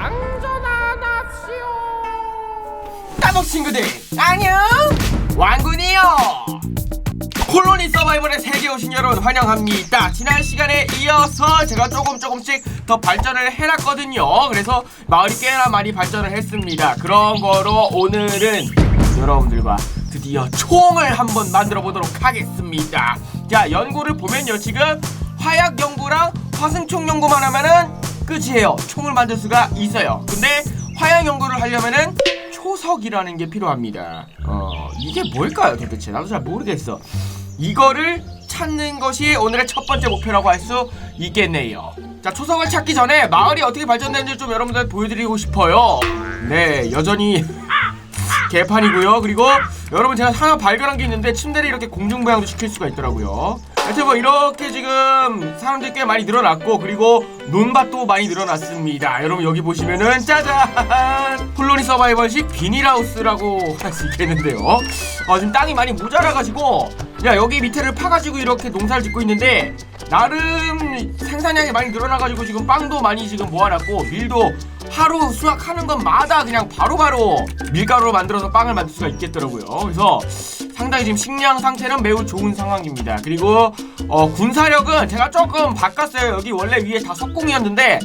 장전하납시오 따독 친구들 안녕 왕군이요 콜로니 서바이벌의 세계 오신 여러분 환영합니다. 지난 시간에 이어서 제가 조금 조금씩 더 발전을 해놨거든요. 그래서 마을이 꽤나 많이 발전을 했습니다. 그런 거로 오늘은 여러분들과 드디어 총을 한번 만들어 보도록 하겠습니다. 자, 연구를 보면요. 지금 화약 연구랑 화승총 연구만 하면은 끝이에요. 총을 만들 수가 있어요. 근데 화약 연구를 하려면은 초석이라는 게 필요합니다. 어, 이게 뭘까요, 도대체? 나도 잘 모르겠어. 이거를 찾는 것이 오늘의 첫 번째 목표라고 할 수 있겠네요. 자, 초석을 찾기 전에 마을이 어떻게 발전되는지 좀 여러분들 보여드리고 싶어요. 네, 여전히 개판이고요. 그리고 여러분 제가 하나 발견한 게 있는데 침대를 이렇게 공중부양도 시킬 수가 있더라고요. 하여튼 뭐 이렇게 지금 사람들이 꽤 많이 늘어났고 그리고 논밭도 많이 늘어났습니다. 여러분 여기 보시면은 짜잔 폴로니 서바이벌식 비닐하우스라고 할 수 있겠는데요. 어, 지금 땅이 많이 모자라가지고 야 여기 밑에를 파가지고 이렇게 농사를 짓고 있는데 나름 생산량이 많이 늘어나가지고 지금 빵도 많이 지금 모아놨고 밀도 하루 수확하는 것마다 그냥 바로바로 밀가루로 만들어서 빵을 만들 수가 있겠더라고요. 그래서 상당히 지금 식량 상태는 매우 좋은 상황입니다. 그리고 어, 군사력은 제가 조금 바꿨어요. 여기 원래 위에 다 석궁이었는데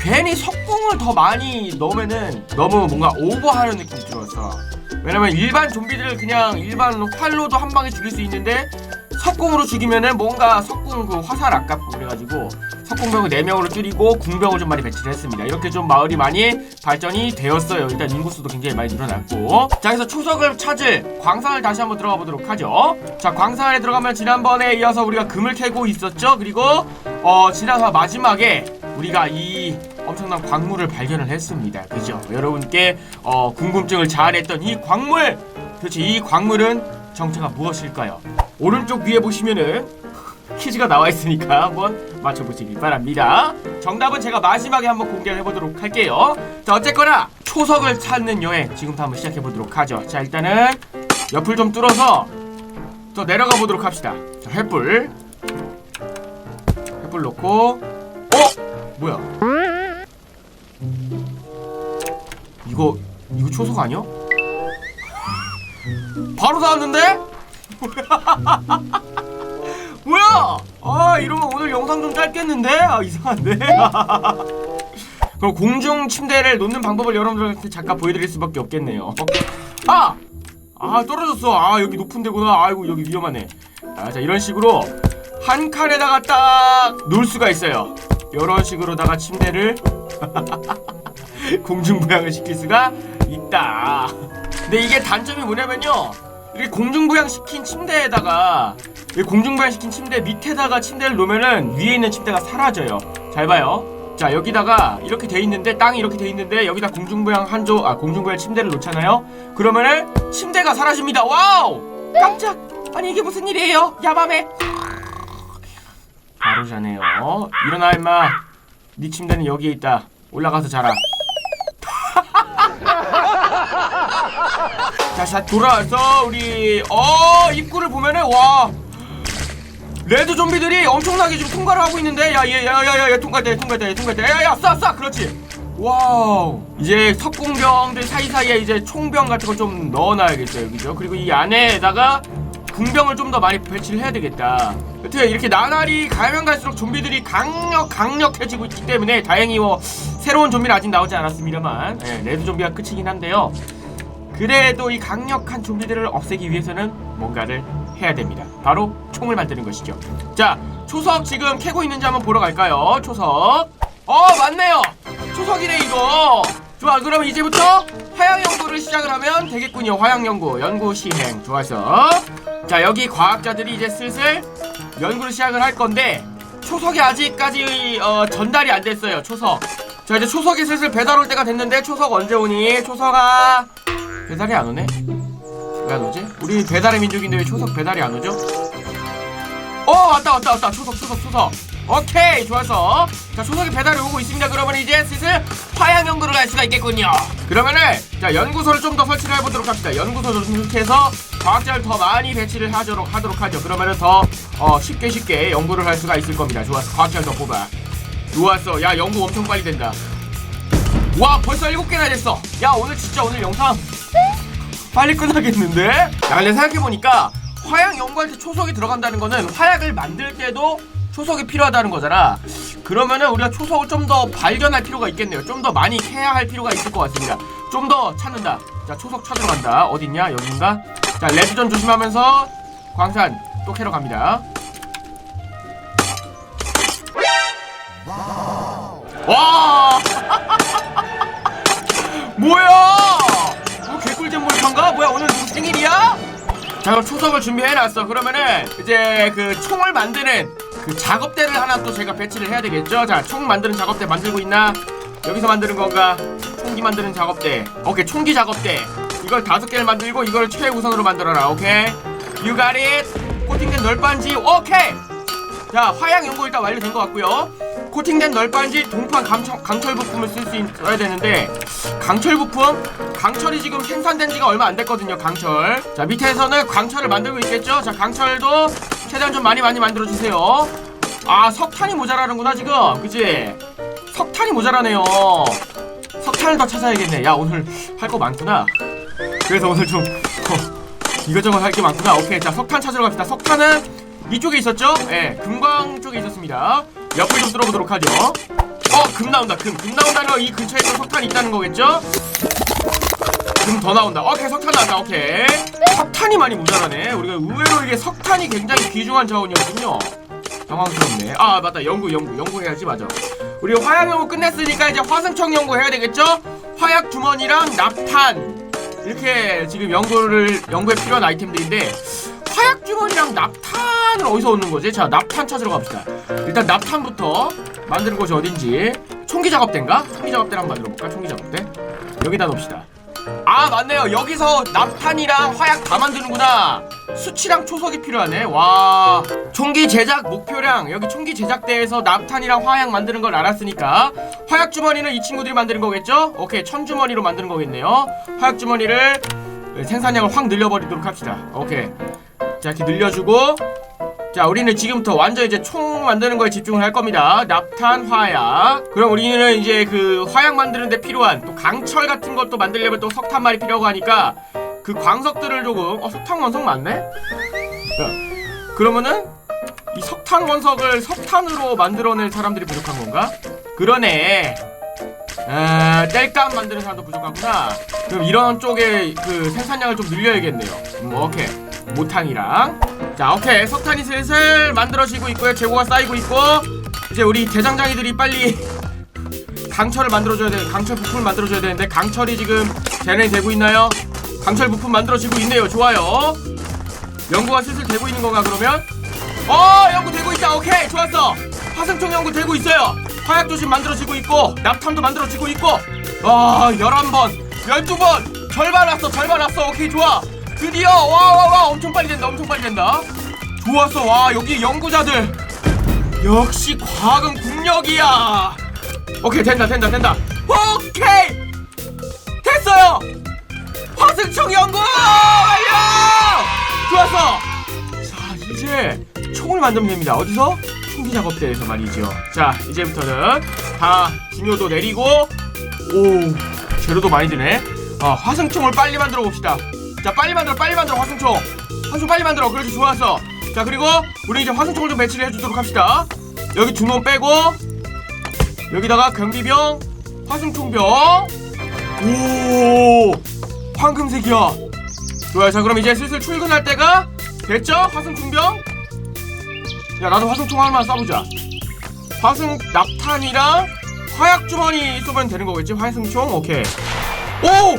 괜히 석궁을 더 많이 넣으면은 너무 뭔가 오버하는 느낌이 들어서 왜냐면 일반 좀비들을 그냥 일반 활로도 한 방에 죽일 수 있는데 석궁으로 죽이면은 뭔가 석궁 그 화살 아깝고 그래가지고 석궁병을 4명으로 줄이고 궁병을 좀 많이 배치를 했습니다. 이렇게 좀 마을이 많이 발전이 되었어요. 일단 인구수도 굉장히 많이 늘어났고 자 그래서 초석을 찾을 광산을 다시 한번 들어가 보도록 하죠. 자 광산에 들어가면 지난번에 이어서 우리가 금을 캐고 있었죠. 그리고 어 지나서 마지막에 우리가 이 엄청난 광물을 발견을 했습니다. 그죠? 여러분께 어, 궁금증을 자아냈던 이 광물 도대체 이 광물은 정체가 무엇일까요? 오른쪽 위에 보시면은 퀴즈가 나와 있으니까 한번 맞춰보시기 바랍니다. 정답은 제가 마지막에 한번 공개를 해보도록 할게요. 자 어쨌거나 초석을 찾는 여행 지금부터 한번 시작해 보도록 하죠. 자 일단은 옆을 좀 뚫어서 또 내려가 보도록 합시다. 자 횃불 횃불 놓고 어 뭐야? 이거 이거 초석 아니야? 바로 나왔는데? 뭐야? 아 이러면 오늘 영상 좀 짧겠는데? 아 이상한데? 그럼 공중 침대를 놓는 방법을 여러분들한테 잠깐 보여드릴 수밖에 없겠네요. 아! 아 떨어졌어. 아 여기 높은 데구나. 아이고 여기 위험하네. 아자 이런 식으로 한 칸에다가 딱 놓을 수가 있어요. 이런 식으로다가 침대를 공중 부양을 시킬 수가 있다. 근데 이게 단점이 뭐냐면요. 이렇게 공중부양 시킨 침대에다가 이 공중부양 시킨 침대 밑에다가 침대를 놓으면은 위에 있는 침대가 사라져요. 잘 봐요. 자 여기다가 이렇게 돼 있는데 땅이 이렇게 돼 있는데 여기다 공중부양 한조 아 공중부양 침대를 놓잖아요. 그러면은 침대가 사라집니다. 와우! 깜짝! 아니 이게 무슨 일이에요? 야밤에 바로 자네요. 일어나 임마. 네 침대는 여기에 있다. 올라가서 자라. 자, 자 돌아와서 우리 어 입구를 보면은 와. 레드 좀비들이 엄청나게 지금 통과를 하고 있는데 야얘야야야야 통과돼 통과돼 통과돼. 야야 쏴쏴 그렇지. 와우. 이제 석궁병들 사이사이에 이제 총병 같은 거 좀 넣어놔야겠어요 그죠. 그리고 이 안에다가 궁병을 좀 더 많이 배치를 해야 되겠다. 여튼 이렇게 나날이 가면 갈수록 좀비들이 강력 강력해지고 있기 때문에 다행히 뭐 새로운 좀비는 아직 나오지 않았습니다만 예, 레드 좀비가 끝이긴 한데요 그래도 이 강력한 좀비들을 없애기 위해서는 뭔가를 해야 됩니다. 바로 총을 만드는 것이죠. 자, 초석 지금 캐고 있는지 한번 보러 갈까요? 초석. 어, 맞네요. 초석이네 이거. 좋아, 그럼 이제부터 화양 연구를 시작을 하면 되겠군요. 화양 연구, 연구 시행. 좋아서. 자, 여기 과학자들이 이제 슬슬 연구를 시작을 할 건데 초석이 아직까지 어, 전달이 안 됐어요. 초석. 자, 이제 초석이 슬슬 배달 올 때가 됐는데 초석 언제 오니? 초석아. 배달이 안 오네? 왜 안 오지? 우리 배달의 민족인데 왜 초석 배달이 안 오죠? 어 왔다 왔다 왔다. 초석 초석 초석. 오케이 좋았어 자 초석이 배달이 오고 있습니다. 그러면 이제 슬슬 화양 연구를 할 수가 있겠군요. 그러면은 자 연구소를 좀 더 설치를 해보도록 합시다. 연구소를 좀 설치해서 과학자를 더 많이 배치를 하도록 하도록 하죠. 그러면은 더 어, 쉽게 쉽게 연구를 할 수가 있을 겁니다. 좋았어 과학자를 더 뽑아. 좋았어 야 연구 엄청 빨리 된다. 와 벌써 7개나 됐어. 야 오늘 진짜 오늘 영상 빨리 끝나겠는데? 야 근데 생각해보니까 화약 연구할 때 초석이 들어간다는 거는 화약을 만들 때도 초석이 필요하다는 거잖아. 그러면은 우리가 초석을 좀 더 발견할 필요가 있겠네요. 좀 더 많이 캐야 할 필요가 있을 것 같습니다. 좀 더 찾는다. 자 초석 찾으러 간다. 어딨냐? 여긴가? 자 레드존 조심하면서 광산 또 캐러 갑니다. 와! 뭐야 몰카인가? 뭐야 오늘 누구 생일이야? 자 그럼 초석을 준비해놨어. 그러면은 이제 그 총을 만드는 그 작업대를 하나 또 제가 배치를 해야 되겠죠? 자 총 만드는 작업대 만들고 있나? 여기서 만드는 건가? 총기 만드는 작업대. 오케이 총기 작업대. 이걸 다섯 개를 만들고 이걸 최우선으로 만들어라 오케이? You got it. 코팅된 널빤지 오케이! 자 화약 연구 일단 완료된 것 같고요 코팅된 널빤지 동판 강철, 강철 부품을 쓸 수 있어야 되는데 강철 부품? 강철이 지금 생산된 지가 얼마 안 됐거든요 강철. 자 밑에서는 강철을 만들고 있겠죠? 자 강철도 최대한 좀 많이 많이 만들어 주세요. 아 석탄이 모자라는구나 지금. 그치? 석탄이 모자라네요. 석탄을 더 찾아야겠네. 야 오늘 할 거 많구나. 그래서 오늘 좀 어, 이것저것 할 게 많구나. 오케이 자 석탄 찾으러 갑시다. 석탄은 이쪽에 있었죠? 예 금광 쪽에 있었습니다 옆을 좀 뚫어보도록 하죠. 어 금 나온다 금. 금 나온다는 거이 근처에 또 석탄이 있다는 거겠죠? 금 더 나온다. 오케이 석탄 나왔다. 오케이. 석탄이 많이 모자라네. 우리가 의외로 이게 석탄이 굉장히 귀중한 자원이었군요. 당황스럽네. 아 맞다. 연구 연구. 연구해야지 맞아. 우리 화약 연구 끝냈으니까 이제 화승청 연구 해야 되겠죠? 화약 주머니랑 납탄. 이렇게 지금 연구를 연구에 필요한 아이템들인데 화약 주머니랑 납탄을 어디서 얻는 거지? 자 납탄 찾으러 갑시다. 일단 납탄부터 만드는 곳이 어딘지. 총기 작업대인가? 총기 작업대를 한번 만들어 볼까? 총기 작업대. 여기다 놓읍시다. 아 맞네요. 여기서 납탄이랑 화약 다 만드는구나. 수치랑 초석이 필요하네. 와. 총기 제작 목표량. 여기 총기 제작대에서 납탄이랑 화약 만드는 걸 알았으니까 화약 주머니는 이 친구들이 만드는 거겠죠? 오케이. 천 주머니로 만드는 거겠네요. 화약 주머니를 생산량을 확 늘려버리도록 합시다. 오케이 자 이렇게 늘려주고. 자 우리는 지금부터 완전 이제 총 만드는 거에 집중을 할 겁니다. 납탄 화약 그럼 우리는 이제 그 화약 만드는데 필요한 또 강철 같은 것도 만들려면 또 석탄 말이 필요하고 하니까 그 광석들을 조금 어 석탄 원석 맞네? 자, 그러면은 이 석탄 원석을 석탄으로 만들어낼 사람들이 부족한 건가? 그러네. 아, 땔감 만드는 사람도 부족하구나. 그럼 이런 쪽에 그 생산량을 좀 늘려야겠네요. 음, 오케이 모탕이랑. 자 오케이. 석탄이 슬슬 만들어지고 있고요. 재고가 쌓이고 있고. 이제 우리 대장장이들이 빨리 강철을 만들어줘야 돼. 강철 부품을 만들어줘야 되는데 강철이 지금 재련이 되고 있나요? 강철 부품 만들어지고 있네요. 좋아요. 연구가 슬슬 되고 있는 건가 그러면? 어 연구 되고 있다. 오케이. 좋았어. 화승총 연구 되고 있어요. 지금 만들어지고 있고 납탄도 만들어지고 있고. 아 11번 12번. 절반 왔어. 절반 왔어. 오케이 좋아 드디어 와와 와 엄청 빨리 된다 엄청 빨리 된다. 좋았어 와 여기 연구자들. 역시 과학은 국력이야. 오케이 된다 된다 된다. 오케이! 됐어요! 화승총 연구! 완료! 좋았어! 자 이제 총을 만들면 됩니다. 어디서? 총기 작업대에서 말이죠. 자 이제부터는 다 중요도 내리고 오 재료도 많이 드네. 아 화승총을 빨리 만들어 봅시다 자 빨리 만들어 빨리 만들어 화승총. 화승총 빨리 만들어. 그렇지 좋았어. 자 그리고 우리 이제 화승총을 좀 배치를 해주도록 합시다. 여기 두놈 빼고 여기다가 경비병 화승총병. 오 황금색이야. 좋아요. 자 그럼 이제 슬슬 출근할 때가 됐죠? 화승총병? 야 나도 화승총 하나만 쏴보자. 화승 납탄이랑 화약 주머니 쏘면 되는 거겠지? 화승총? 오케이. 오!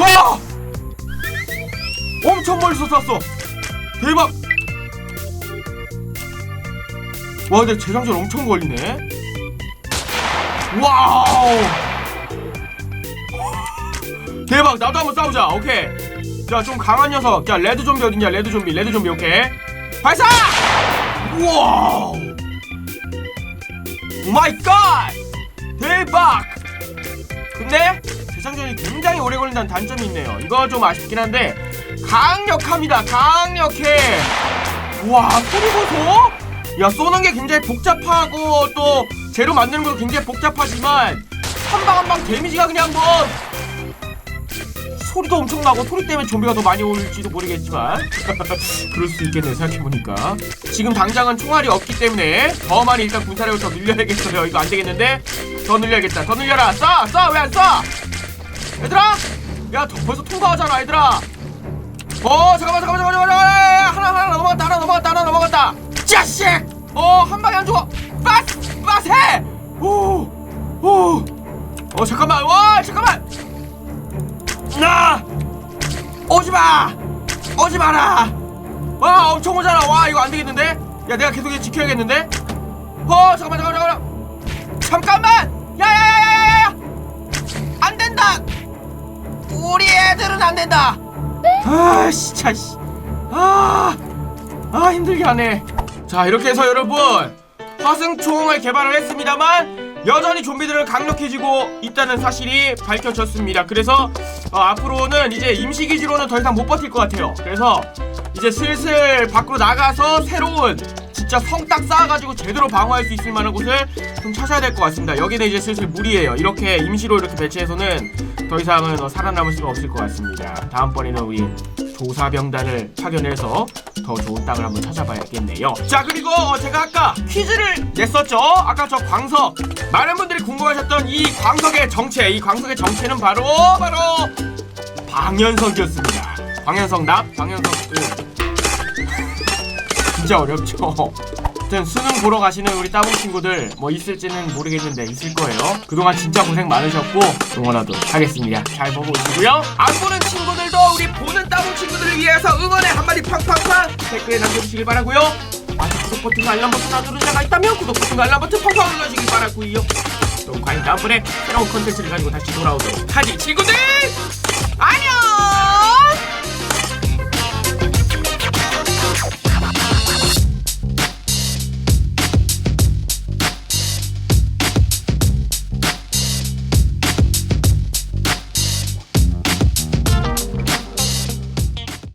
와! 엄청 멀리서 쐈어. 대박. 와 근데 재장전 엄청 걸리네. 와우. 대박. 나도 한번 싸우자. 오케이. 자 좀 강한 녀석. 자 레드 좀비 어딨냐? 레드 좀비 레드 좀비. 오케이. 발사! 우와 오 마이 갓. 대박. 근데 재장전이 굉장히 오래 걸린다는 단점이 있네요. 이거 좀 아쉽긴 한데 강력합니다 강력해 와 소리 보소 야 쏘는 게 굉장히 복잡하고 또 재료 만드는 것도 굉장히 복잡하지만 한 방 한 방 데미지가 그냥 뭐 소리도 엄청 나고 소리 때문에 좀비가 더 많이 올지도 모르겠지만 그럴 수 있겠네 생각해보니까 지금 당장은 총알이 없기 때문에 더 많이 일단 군사력을 더 늘려야겠어요 이거 안 되겠는데 더 늘려야겠다 더 늘려라 쏴! 쏴! 왜 안 쏴! 얘들아! 야 더, 벌써 통과하잖아 얘들아 어 잠깐만 잠깐만 잠깐만 잠깐만. 하나 하나 넘어갔다 하나 넘어갔다 하나 넘어갔다. 자식 어한 방에 안 죽어. 빠스 빠스해! 오오어 잠깐만 와 잠깐만. 나 오지마. 오지 마라. 와 엄청 오잖아. 와 이거 안 되겠는데? 야 내가 계속 지켜야겠는데? 어 잠깐만 잠깐만. 잠깐만! 야야야야야야. 안 된다. 우리 애들은 안 된다 아 진짜 씨 아 아 힘들게 하네. 자 이렇게 해서 여러분 화승총을 개발을 했습니다만 여전히 좀비들은 강력해지고 있다는 사실이 밝혀졌습니다. 그래서 어, 앞으로는 이제 임시 기지로는 더 이상 못 버틸 것 같아요. 그래서 이제 슬슬 밖으로 나가서 새로운 진짜 성 딱 쌓아가지고 제대로 방어할 수 있을 만한 곳을 좀 찾아야 될 것 같습니다 여기는 이제 슬슬 무리예요 이렇게 임시로 이렇게 배치해서는 더 이상은 어, 살아남을 수가 없을 것 같습니다 다음번에는 우리 조사병단을 파견해서 더 좋은 땅을 한번 찾아봐야겠네요. 자 그리고 어, 제가 아까 퀴즈를 냈었죠. 아까 저 광석 많은 분들이 궁금하셨던 이 광석의 정체, 이 광석의 정체는 바로 바로 방연석이었습니다. 방연석 납, 방연석 은 진짜 어렵죠. 아무튼 수능 보러 가시는 우리 따봉 친구들 뭐 있을지는 모르겠는데 있을 거예요. 그동안 진짜 고생 많으셨고 응원하도록 하겠습니다. 잘 보고 있고요. 안 보는 친구들도 우리 보는 따봉 친구들을 위해서 응원의 한마디 팡팡팡 댓글에 남겨주시길 바라고요. 아직 구독 버튼과 알람 버튼 안 누른 자가 있다면 구독 버튼과 알람 버튼 팡팡 눌러주길 바라고요. 또 과연 다음번에 새로운 컨텐츠를 가지고 다시 돌아오도록 하지 친구들 안녕.